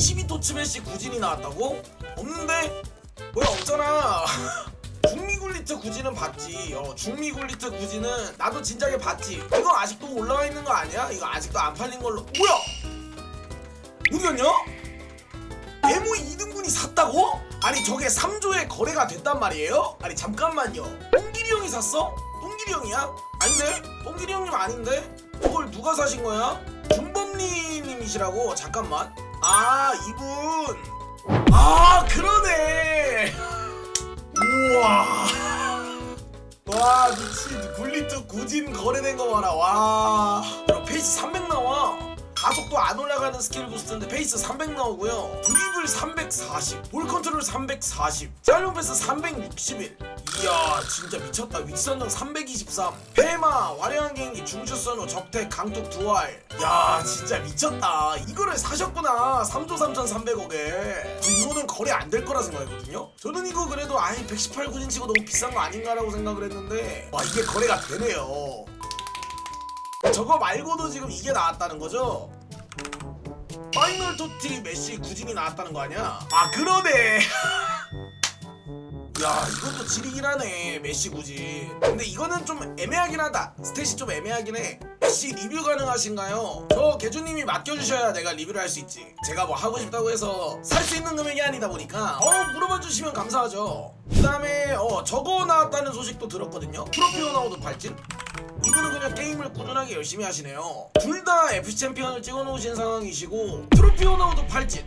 22토치 메시 구진이 나왔다고? 없는데? 뭐야 없잖아 중미굴리트 구진은 봤지 어 중미굴리트 구진은 나도 진작에 봤지 이거 아직도 올라와 있는 거 아니야? 이거 아직도 안 팔린 걸로 뭐야? 어디 갔냐? 데모 2등분이 샀다고? 아니 저게 3조에 거래가 됐단 말이에요? 아니 잠깐만요 똥길이 형이 샀어? 똥길이 형이야? 아닌데? 똥길이 형님 아닌데? 그걸 누가 사신 거야? 준범리 님이시라고? 잠깐만 아 이분. 아 그러네. 우와. 와 미친. 굴리트 구진 거래된 거 봐라. 와. 페이스 300 나와 가속도 안 올라가는 스킬 부스트인데 페이스 300 나오고요. 드리블 340 볼 컨트롤 340 짤론 패스 361 이야 진짜 미쳤다. 윗선능 323 페마 화려한 개인기 중주선호 적택 강뚝 두알. 야 진짜 미쳤다. 이거를 사셨구나. 3조 3,300억에. 이거는 거래 안 될 거라 생각했거든요. 저는 이거 그래도 아예 118 구진 치고 너무 비싼 거 아닌가라고 생각을 했는데 와 이게 거래가 되네요. 저거 말고도 지금 이게 나왔다는 거죠? 파이널 토티 메시 구진이 나왔다는 거 아니야? 아 그러네. 야 이것도 지리긴 하네 메시 구진. 근데 이거는 좀 애매하긴 하다. 스탯이 좀 애매하긴 해. 메시 리뷰 가능하신가요? 저 개주님이 맡겨주셔야 내가 리뷰를 할 수 있지. 제가 뭐 하고 싶다고 해서 살 수 있는 금액이 아니다 보니까. 어 물어봐 주시면 감사하죠. 그 다음에 어 저거 나왔다는 소식도 들었거든요. 트로피 호나우드 발진 그냥 게임을 꾸준하게 열심히 하시네요. 둘 다 FC 챔피언을 찍어놓으신 상황이시고 트로피 오너우도 8진.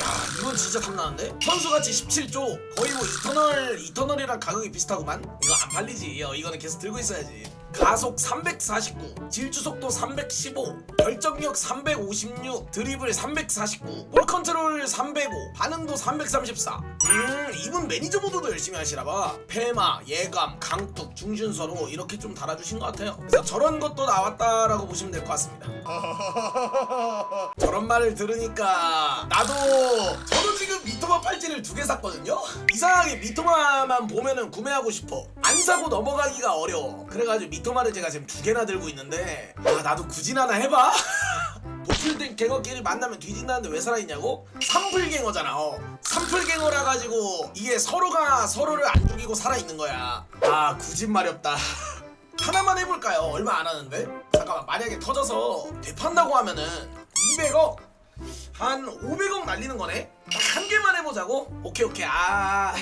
야 이건 진짜 탐나는데? 선수같이 17조 거의 뭐 이터널 이터널이랑 가격이 비슷하구만 이거 안 팔리지 어, 이거는 계속 들고 있어야지 가속 349 질주속도 315 결정력 356 드리블 349 볼 컨트롤 305 반응도 334 음 이분 매니저 모드도 열심히 하시나봐. 페마 예감 강뚝 중준서로 이렇게 좀 달아주신 것 같아요. 그래서 저런 것도 나왔다라고 보시면 될 것 같습니다. 저런 말을 들으니까 나도 저도 지금 미토마 팔찌를 두 개 샀거든요? 이상하게 미토마만 보면은 구매하고 싶어. 안 사고 넘어가기가 어려워. 그래가지고 미토마를 제가 지금 두 개나 들고 있는데 아 나도 구진 하나 해봐 도플된 갱어끼리 만나면 뒤진다는데 왜 살아있냐고? 삼풀갱어잖아 어. 삼풀갱어라 가지고 이게 서로가 서로를 안 죽이고 살아있는 거야 아 구진 마렵다 하나만 해볼까요? 얼마 안 하는데? 잠깐만 만약에 터져서 되판다고 하면은 200억? 한 500억 날리는 거네? 딱 한 개만 해보자고? 오케이 오케이 아야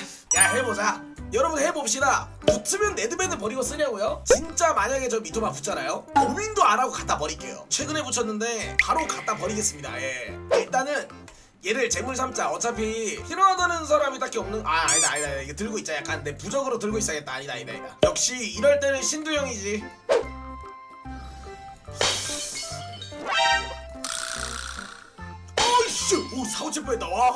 해보자 여러분 해봅시다. 붙으면 네드밴드 버리고 쓰냐고요? 진짜 만약에 저 미토마 붙잖아요? 고민도 안 하고 갖다 버릴게요. 최근에 붙였는데 바로 갖다 버리겠습니다. 예. 일단은 얘를 재물 삼자. 어차피 필요하다는 사람이 딱히 없는 아 아니다 아니다, 아니다. 이거 들고 있자. 약간 내 부적으로 들고 있어야겠다. 아니다 아니다 아니다. 역시 이럴 때는 신두 형이지. 어이씨! 오 사고 칠 뻔했다. 와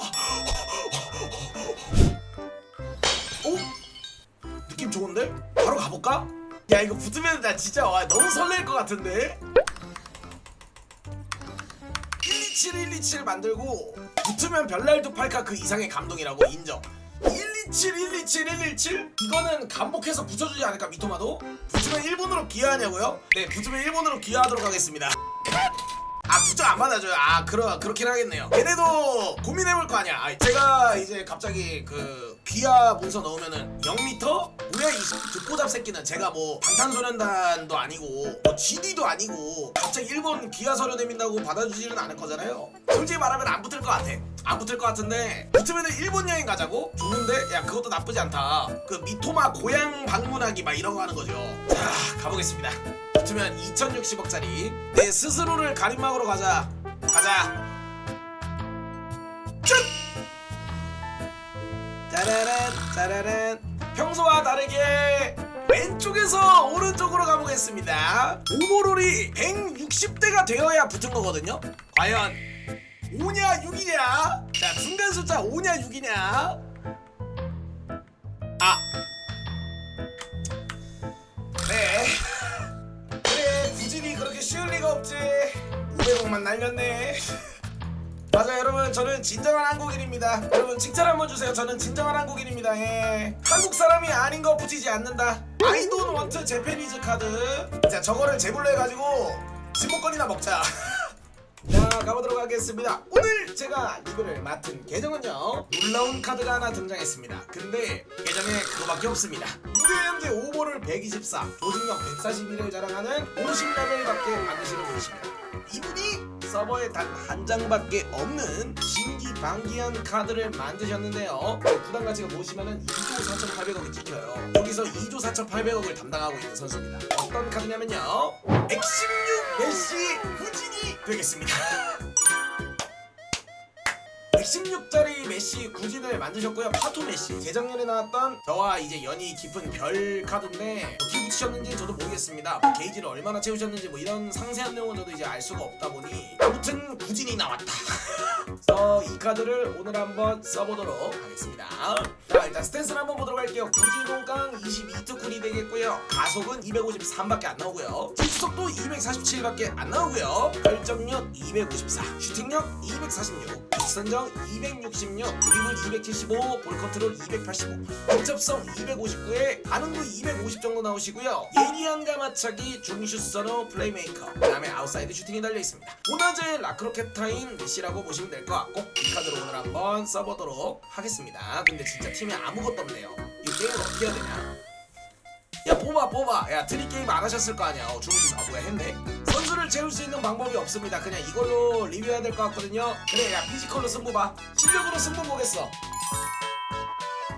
좋은데? 바로 가볼까? 야 이거 붙으면 나 진짜 와 너무 설렐 것 같은데? 127 127 만들고 붙으면 별날도 팔까 그 이상의 감동이라고 인정. 127 127 117 이거는 감복해서 붙여주지 않을까 미토마도? 붙으면 일본으로 귀화하냐고요? 네 붙으면 일본으로 귀화하도록 하겠습니다. 아 부적 안 받아줘요. 아 그러 그렇긴 하겠네요. 얘네도 고민해볼 거 아니야. 아, 제가 이제 갑자기 그 귀하 문서 넣으면은 0m 무려 이 듣보잡 새끼는. 제가 뭐 방탄소년단도 아니고 뭐 GD도 아니고 갑자기 일본 귀하 서류 내민다고 받아주지는 않을 거잖아요. 솔직히 말하면 안 붙을 것 같아. 안 붙을 것 같은데 붙으면은 일본 여행 가자고? 좋은데? 야 그것도 나쁘지 않다. 그 미토마 고향 방문하기 막 이런 거 하는 거죠. 자 가보겠습니다. 붙으면 2060억짜리 내 스스로를 가림막으로 가자. 가자 짜라란 짜라란. 평소와 다르게 왼쪽에서 오른쪽으로 가보겠습니다. 오버롤이 160대가 되어야 붙은 거거든요. 과연 5냐 6이냐? 자 중간 숫자 5냐 6이냐? 아. 네. 그래 구진이 그렇게 쉬울 리가 없지. 500억만 날렸네 저는 진정한 한국인입니다. 여러분 칭찬 한번 주세요. 저는 진정한 한국인입니다. 예. 한국 사람이 아닌 거 붙이지 않는다. I don't want Japanese 카드 자 저거를 제물로 해가지고 지목권이나 먹자. 자 가보도록 하겠습니다. 오늘 제가 리뷰를 맡은 계정은요. 놀라운 카드가 하나 등장했습니다. 근데 계정에 그거밖에 없습니다. 무려 현재 오버를 124 조직력 141을 자랑하는 50레벨 밖에 받으시는 분이십니다. 이분이 서버에 단 한 장밖에 없는 신기방기한 카드를 만드셨는데요. 부담 가치가 보시면은 2조 4,800억이 찍혀요. 여기서 2조 4,800억을 담당하고 있는 선수입니다. 어떤 카드냐면요. 116 메시 후진이 되겠습니다 116짜리 메시 구진을 만드셨고요. 파토 메시. 재작년에 나왔던 저와 이제 연이 깊은 별 카드인데 어떻게 붙이셨는지 저도 모르겠습니다. 뭐 게이지를 얼마나 채우셨는지 뭐 이런 상세한 내용은 저도 이제 알 수가 없다 보니 아무튼 구진이 나왔다. 그래서 이 카드를 오늘 한번 써보도록 하겠습니다. 자 일단 스탠스를 한번 보도록 할게요. 구진 5강 22특쿨이 되겠고요. 가속은 253밖에 안 나오고요. 질주속도 247밖에 안 나오고요. 결정력 254, 슈팅력 246, 선정 266, 드리블 275, 볼 컨트롤 285, 근접성 259에 반응도 250 정도 나오시고요. 예리한 가 마차기, 중슛 선호, 플레이메이커, 그 다음에 아웃사이드 슈팅이 달려 있습니다. 오나제 라크로켓 타인 메시라고 보시면 될 것 같고 이 카드로 오늘 한번 써보도록 하겠습니다. 근데 진짜 팀에 아무것도 없네요. 이 게임을 어떻게 해야 되냐? 야 뽑아 뽑아. 야 트리 게임 안 하셨을 거 아니야. 어, 중심 아 뭐야 했네. 선수를 채울 수 있는 방법이 없습니다. 그냥 이걸로 리뷰해야 될 것 같거든요. 그래 야 피지컬로 승부 봐. 실력으로 승부 보겠어.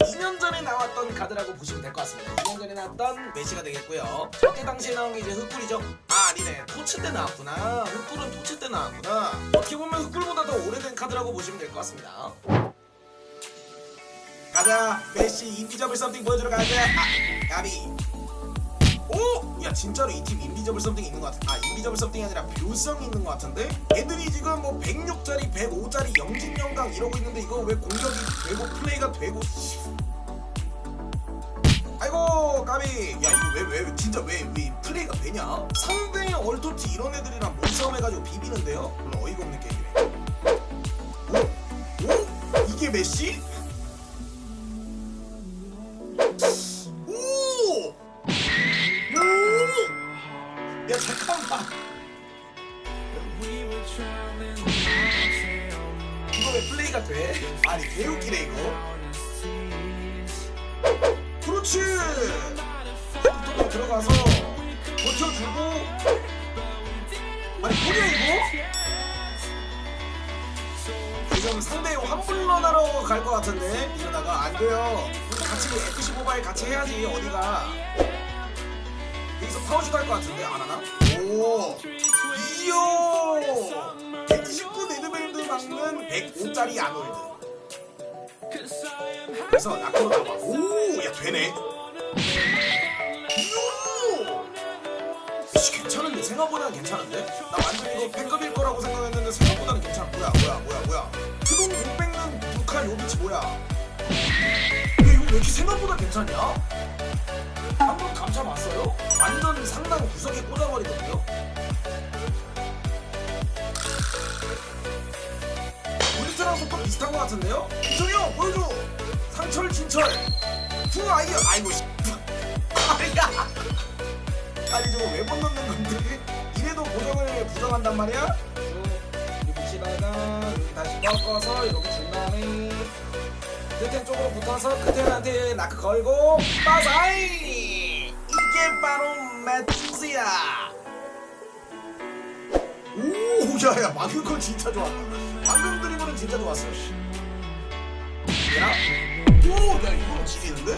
2년 전에 나왔던 카드라고 보시면 될 것 같습니다. 2년 전에 나왔던 메시가 되겠고요. 저때 당시에 나온 게 이제 흑굴이죠? 아 아니네. 토츠 때 나왔구나. 흑굴은 토츠 때 나왔구나. 어떻게 보면 흑굴보다 더 오래된 카드라고 보시면 될 것 같습니다. 가자. 메시 인비저블 썸띵 보여주러 가자. 아 야비 오! 야 진짜로 이 팀 인비저블 썸띵 있는 것 같아 아 인비저블 썸띵이 아니라 묘성 있는 것 같은데? 애들이 지금 뭐 106짜리 105짜리 영진영강 이러고 있는데 이거 왜 공격이 되고 플레이가 되고 씨. 아이고 까비 야 이거 왜왜 진짜 왜 왜 플레이가 되냐? 상대 얼토티 이런 애들이랑 몸싸움 해가지고 비비는데요? 별로 어이가 없는 게임이네 오? 오? 이게 메시? 아니 개웃기네 이거. 그렇지! 또 들어가서 버텨주고. 아니 뭐냐 이거? 지금 상대 환불런하러 갈 것 같은데? 이러다가 안 돼요. 같이 FC 모바일 같이 해야지 어디가. 여기서 파워슛 할 것 같은데 안 하나? 오! 이요 129 네드벨드 막는 105짜리 아놀드 그래서 낙으로 나와 오 야 되네. 이요 씨, 괜찮은데? 생각보다는 괜찮은데? 나 완전 이거 팬급일 거라고 생각했는데 생각보다는 괜찮아. 뭐야 뭐야 뭐야 뭐야. 그돈 못 뺏는 북한 요비치 뭐야? 야 이거 왜 이렇게 생각보다 괜찮냐? 한번 감춰봤어요? 완전 상단 구석에 꽂아버리거든요 속도 비슷한 것 같은데요? 이정이 형 보여줘! 상철 진철. 투 아이어 아이고 씨. 아야. 아니 저거 왜 못 넣는 건데? 이래도 고정을 부정한단 말이야? 쭉 이렇게 여기 다시 꺾어서 이렇게 준 다음에 끝에 쪽으로 붙어서 끝에한테 나크 걸고 빠사이! 이게 바로 매트스야. 오 야야 막은 건 진짜 좋았 드리블은 진짜 좋았어 야? 오야 이거 지리는데?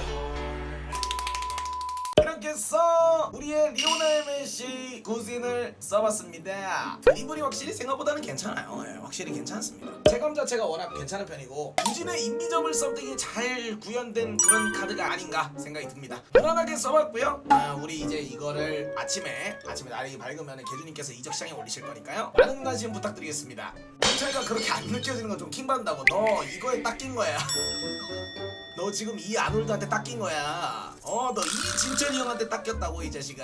이렇게 해서 우리의 리오넬 메시 구진을 써봤습니다. 드리블이 확실히 생각보다는 괜찮아요. 예, 확실히 괜찮습니다. 체감 자체가 워낙 괜찮은 편이고 구진의 인비저블 썸띵이 잘 구현된 그런 카드가 아닌가 생각이 듭니다. 무난하게 써봤고요. 아, 우리 이제 이거를 아침에 아침에 날이 밝으면 개주님께서 이적 시장에 올리실 거니까요. 많은 관심 부탁드리겠습니다. 차이가 그렇게 안 느껴지는 건 좀 킹받는다고. 너 이거에 딱 낀 거야. 너 지금 이 아놀드한테 딱 낀 거야. 어, 너 이 진철이 형한테 딱 꼈다고 이 자식아.